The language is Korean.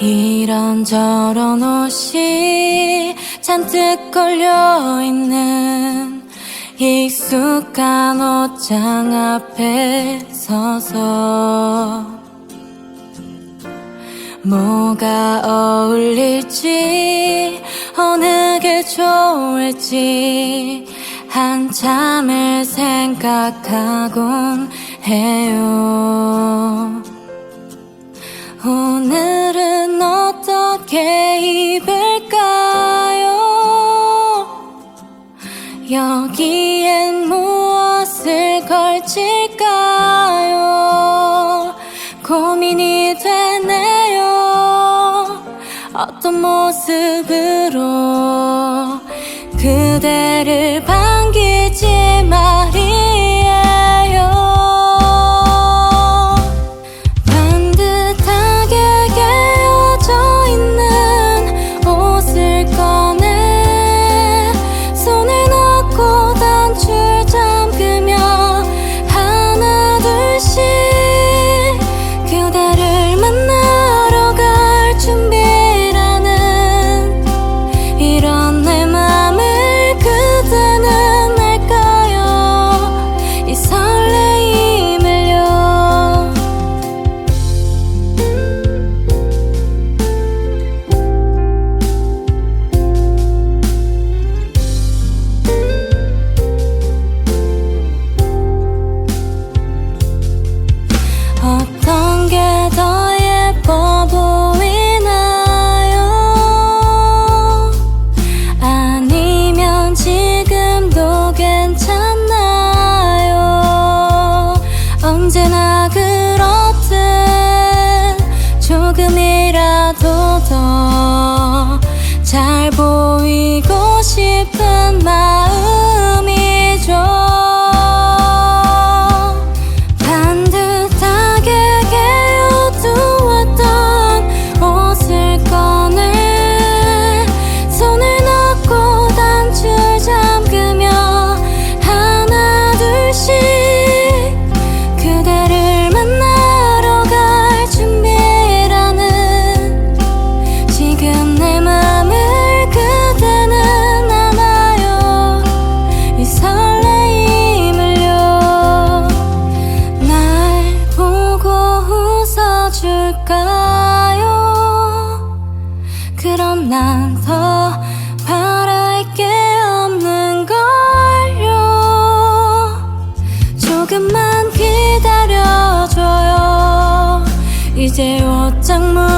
이런저런 옷이 잔뜩 걸려있는 익숙한 옷장 앞에 서서 뭐가 어울릴지 어느 게 좋을지 한참을 생각하곤 해요. 오늘은 어떻게 입을까요? 여기엔 무엇을 걸칠까요? 고민이 되네요. 어떤 모습으로 그대를 봐. 그럼 난 더 바랄 게 없는 걸요. 조금만 기다려줘요. 이제 옷장 문